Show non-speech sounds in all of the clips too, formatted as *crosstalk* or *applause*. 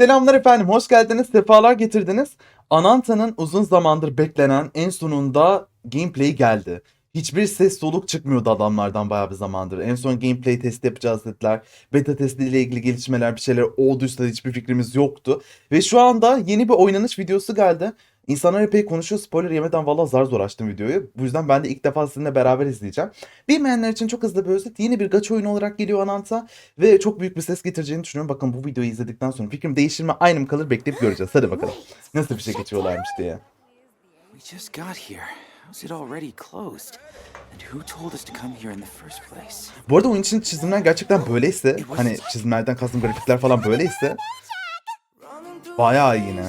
Selamlar efendim, hoş geldiniz, sefalar getirdiniz. Ananta'nın uzun zamandır beklenen en sonunda gameplay geldi. Hiçbir ses soluk çıkmıyordu adamlardan bayağı bir zamandır. En son gameplay testi yapacağız dediler. Beta testiyle ilgili gelişmeler bir şeyler olduysa hiçbir fikrimiz yoktu. Ve şu anda yeni bir oynanış videosu geldi. İnsanlar epey konuşuyor. Spoiler yemeden valla zar zor açtım videoyu. Bu yüzden ben de ilk defa sizinle beraber izleyeceğim. Bilmeyenler için çok hızlı bir özet. Yeni bir gacha oyunu olarak geliyor Ananta. Ve çok büyük bir ses getireceğini düşünüyorum. Bakın bu videoyu izledikten sonra fikrim değişir mi aynı mı kalır bekleyip göreceğiz. Hadi bakalım. Nasıl bir şey geçiyorlarmış diye. We just got here. How's it already closed? Bu arada oyun için çizimler gerçekten böyleyse hani çizimlerden kastım grafikler falan böyleyse bayağı iyi yine.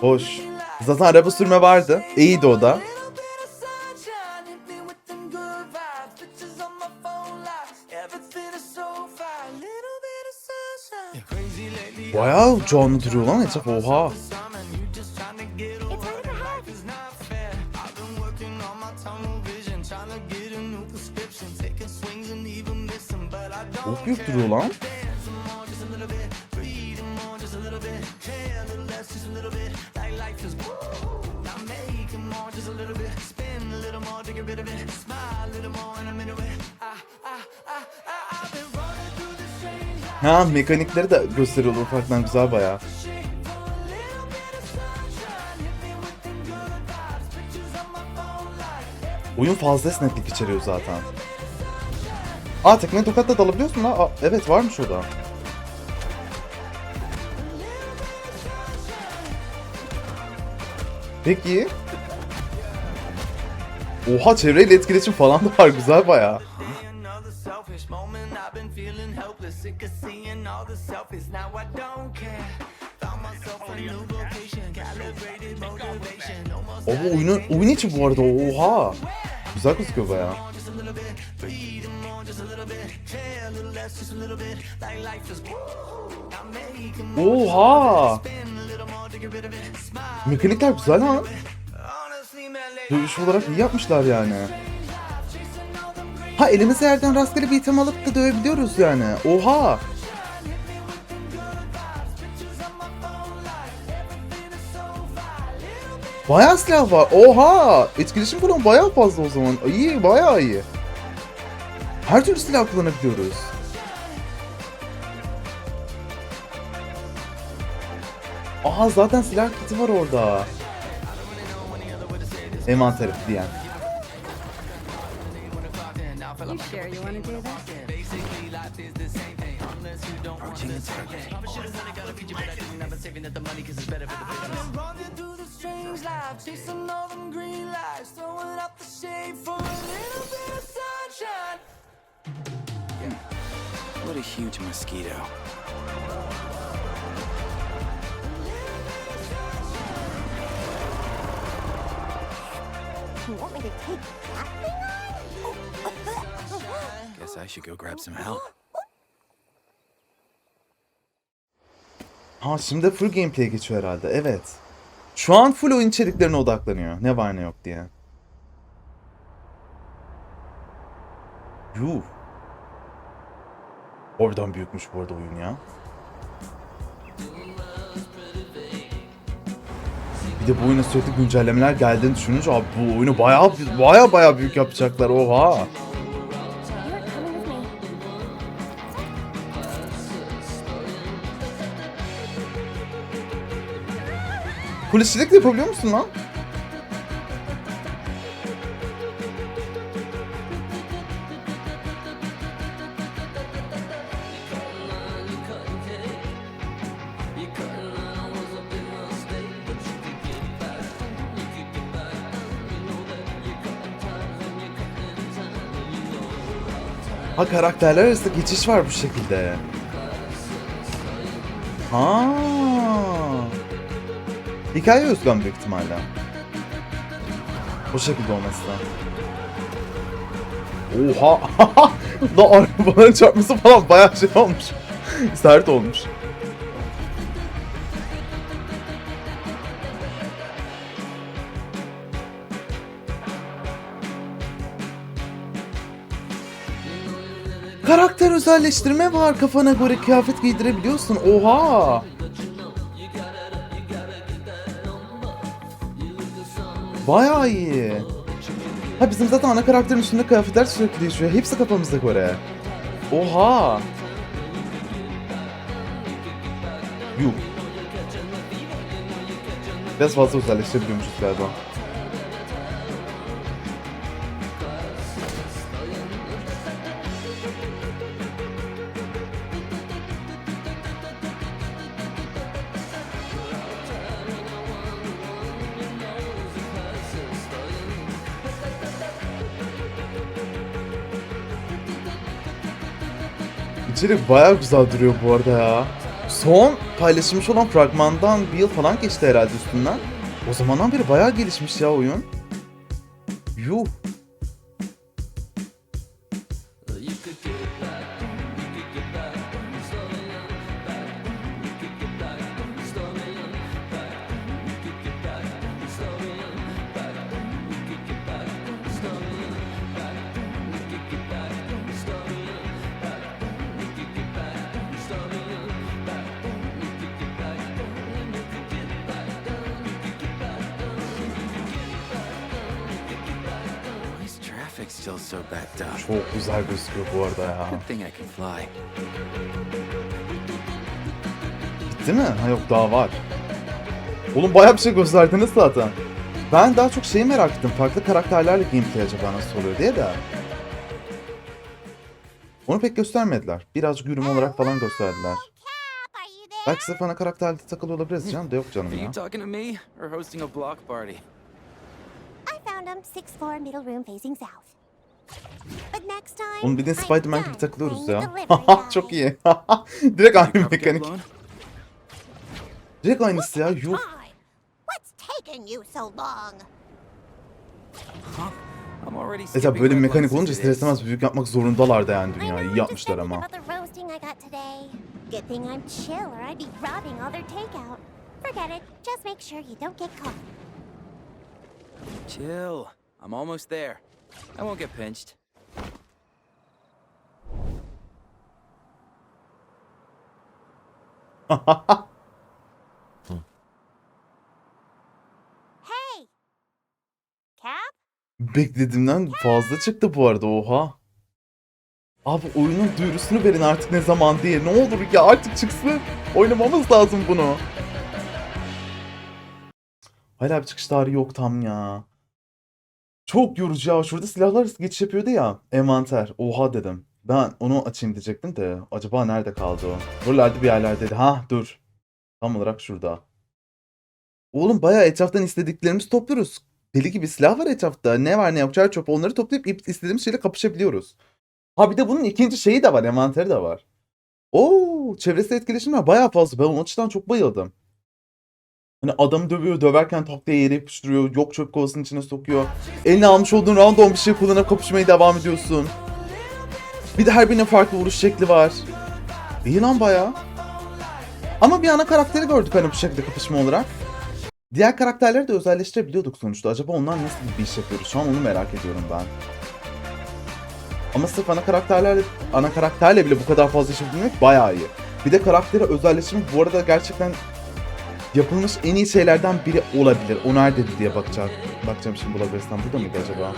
Hoş. Zaten araba sürme vardı. İyiydi o da. Bayağı canlı duruyor lan etraf. Oha. Çok büyük duruyor lan. Ha mekanikleri de gösteriyorlar ufaktan güzel bayağı. Oyun fazla esneklik içeriyor zaten. Aa tekme tokatla dalabiliyorsun ha. Aa, evet varmış o da. Peki. Oha çevreyle etkileşim falan da var güzel bayağı. Sick of seeing all the selfies. Now I don't care. Found myself a new vocation, calibrated motivation. No more Ama oyunun oyun için bu arada oha. Güzel gözüküyor bayağı. Oha! Mekanikler güzel ha. Dövüş olarak iyi yapmışlar yani. Ha elimize yerden rastgele bir item alıp da dövebiliyoruz yani. Oha! Bayağı silah var. Oha! Etkileşim falan bayağı fazla o zaman. İyi, bayağı iyi. Her türlü silah kullanabiliyoruz. Aha zaten silah kiti var orada. Envanteri diyen. you sure you want to do that? Basically, life is the same thing. Unless you don't want should have done it, got a but I didn't. Saving up the money because it's better for the business. I've been running through the strange life, chasing all them green lights, throwing up the shade for a little bit of sunshine. Yeah. What a huge mosquito. You want me to take that thing off? Guess I should go grab some help. Ha şimdi full gameplay geçiyor herhalde. Evet. Şu an full oyun içeriklerine odaklanıyor. Ne var ne yok diye. Yuh. Oradan büyükmüş bu arada oyun ya. Bir de bu oyuna sürekli güncellemeler geldiğini düşününce abi bu oyunu bayağı bayağı bayağı büyük yapacaklar. Oha. Polisçilik de yapabiliyor musun lan? Ha karakterler arasında geçiş var bu şekilde. Ha. Hikaye özgün büyük ihtimalle. Bu şekilde olması da. Oha! *laughs* da arabanın çarpması falan bayağı şey olmuş. *laughs* Sert olmuş. Karakter özelleştirme var. Kafana göre kıyafet giydirebiliyorsun. Oha! Bayağı iyi. Ha bizim zaten ana karakterin üstünde kıyafetler sürekli değişiyor. Hepsi kafamızda göre. Oha. Yuh. Biraz fazla özelleştirebiliyormuşuz galiba. İçerik bayağı güzel duruyor bu arada ya. Son paylaşılmış olan fragmandan bir yıl falan geçti herhalde üstünden. O zamandan beri bayağı gelişmiş ya oyun. Yuh. Traffic still so backed up? Çok güzel gözüküyor bu arada ya. Good thing I can fly. Bitti mi? Ha yok daha var. Oğlum bayağı bir şey gösterdiniz zaten. Ben daha çok şeyi merak ettim. Farklı karakterlerle gameplay acaba nasıl oluyor diye de. Onu pek göstermediler. Birazcık yürüme olarak falan gösterdiler. Belki sırf ana karakterde takılıyor olabiliriz canım da yok canım ya. you talking to me or hosting a block party? I found him sixth floor middle room facing south. But next time, Oğlum bir de Spider-Man gibi takılıyoruz ya. *laughs* Çok iyi. *laughs* Direkt aynı mekanik. Direkt aynısı ya. Yuh. Tabi böyle bir mekanik olunca ister istemez büyük yapmak zorundalar da yani dünyayı. İyi yapmışlar ama. Good thing I'm chill or I'd be robbing all their takeout. Forget it. Just make sure you don't get caught. Chill. I'm almost there. I won't get pinched. Hey! Cap? Beklediğimden fazla çıktı bu arada oha. Abi oyunun duyurusunu verin artık ne zaman diye. Ne olur ya artık çıksın. Oynamamız lazım bunu. Hala bir çıkış tarihi yok tam ya. Çok yorucu ya. Şurada silahlar geçiş yapıyordu ya. Envanter. Oha dedim. Ben onu açayım diyecektim de. Acaba nerede kaldı o? Buralarda bir yerlerdeydi. Ha dur. Tam olarak şurada. Oğlum bayağı etraftan istediklerimizi topluyoruz. Deli gibi silah var etrafta. Ne var ne yok çer çöp onları toplayıp istediğimiz şeyle kapışabiliyoruz. Ha bir de bunun ikinci şeyi de var. Envanteri de var. Oo, çevresel etkileşimler bayağı fazla. Ben o açıdan çok bayıldım. Hani adamı dövüyor, döverken tak diye yere yapıştırıyor. Yok çöp kovasının içine sokuyor. Eline almış olduğun random bir şey kullanıp kapışmaya devam ediyorsun. Bir de her birinin farklı vuruş şekli var. İyi lan bayağı. Ama bir ana karakteri gördük hani bu şekilde kapışma olarak. Diğer karakterleri de özelleştirebiliyorduk sonuçta. Acaba onlar nasıl bir iş yapıyoruz? Şu an onu merak ediyorum ben. Ama sırf ana karakterlerle ana karakterle bile bu kadar fazla iş yapabilmek bayağı iyi. Bir de karaktere özelleştirmek bu arada gerçekten yapılmış en iyi şeylerden biri olabilir. O neredeydi diye bakacağım. Bakacağım şimdi bulabilirsem. Burada mıydı acaba?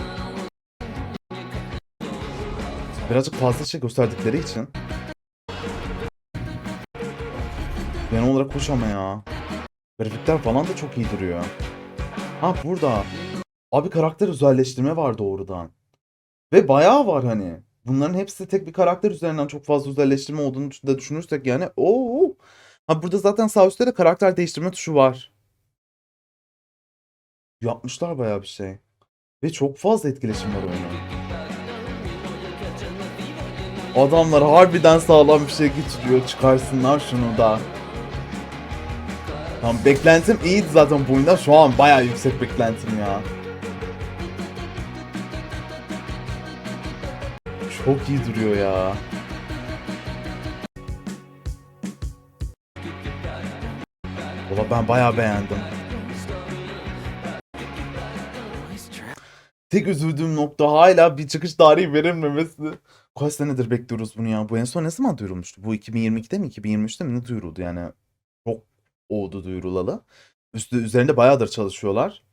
Birazcık fazla şey gösterdikleri için. Genel olarak hoş ama ya. Grafikler falan da çok iyi duruyor. Ha burada. Abi karakter özelleştirme var doğrudan. Ve bayağı var hani. Bunların hepsi tek bir karakter üzerinden çok fazla özelleştirme olduğunu da düşünürsek yani. Oo. Ha burada zaten sağ üstte de karakter değiştirme tuşu var. Yapmışlar bayağı bir şey. Ve çok fazla etkileşim var oyunun. Adamlar harbiden sağlam bir şey getiriyor. Çıkarsınlar şunu da. Tamam beklentim iyiydi zaten bu oyundan. Şu an bayağı yüksek beklentim ya. Çok iyi duruyor ya. Valla ben bayağı beğendim. Tek üzüldüğüm nokta hala bir çıkış tarihi verilmemesi. Kaç senedir bekliyoruz bunu ya. Bu en son ne zaman duyurulmuştu? Bu 2022'de mi 2023'te mi ne duyuruldu yani? Çok oldu duyurulalı. Üstü, üzerinde bayağıdır çalışıyorlar.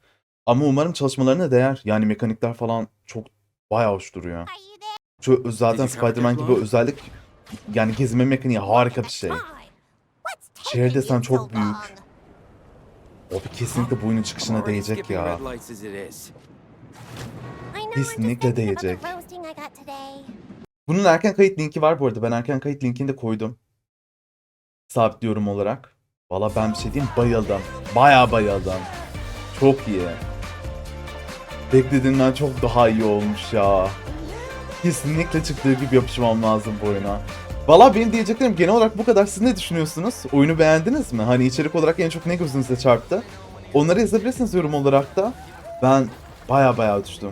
Ama umarım çalışmalarına değer. Yani mekanikler falan çok bayağı hoş duruyor. Şu zaten Spider-Man gibi özellik yani gezme mekaniği harika bir şey. Şehir desen çok büyük. Bir kesinlikle bu oyunun çıkışına değecek ya. Kesinlikle değecek. Bunun erken kayıt linki var bu arada. Ben erken kayıt linkini de koydum. Sabitliyorum olarak. Valla ben bir şey diyeyim bayıldım. Bayağı bayıldım. Çok iyi. Beklediğimden çok daha iyi olmuş ya. Kesinlikle çıktığı gibi yapışmam lazım bu oyuna. Valla benim diyeceklerim genel olarak bu kadar. Siz ne düşünüyorsunuz? Oyunu beğendiniz mi? Hani içerik olarak en çok ne gözünüze çarptı? Onları yazabilirsiniz yorum olarak da. Ben baya baya düştüm.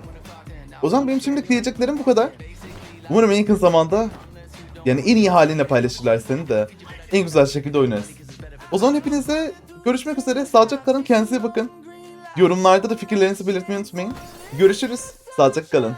O zaman benim şimdi diyeceklerim bu kadar. Umarım en yakın zamanda yani en iyi haline paylaşırlar seni de en güzel şekilde oynarız. O zaman hepinize görüşmek üzere. Sağlıcakla kalın. Kendinize bakın. Yorumlarda da fikirlerinizi belirtmeyi unutmayın. Görüşürüz. Sağlıcakla kalın.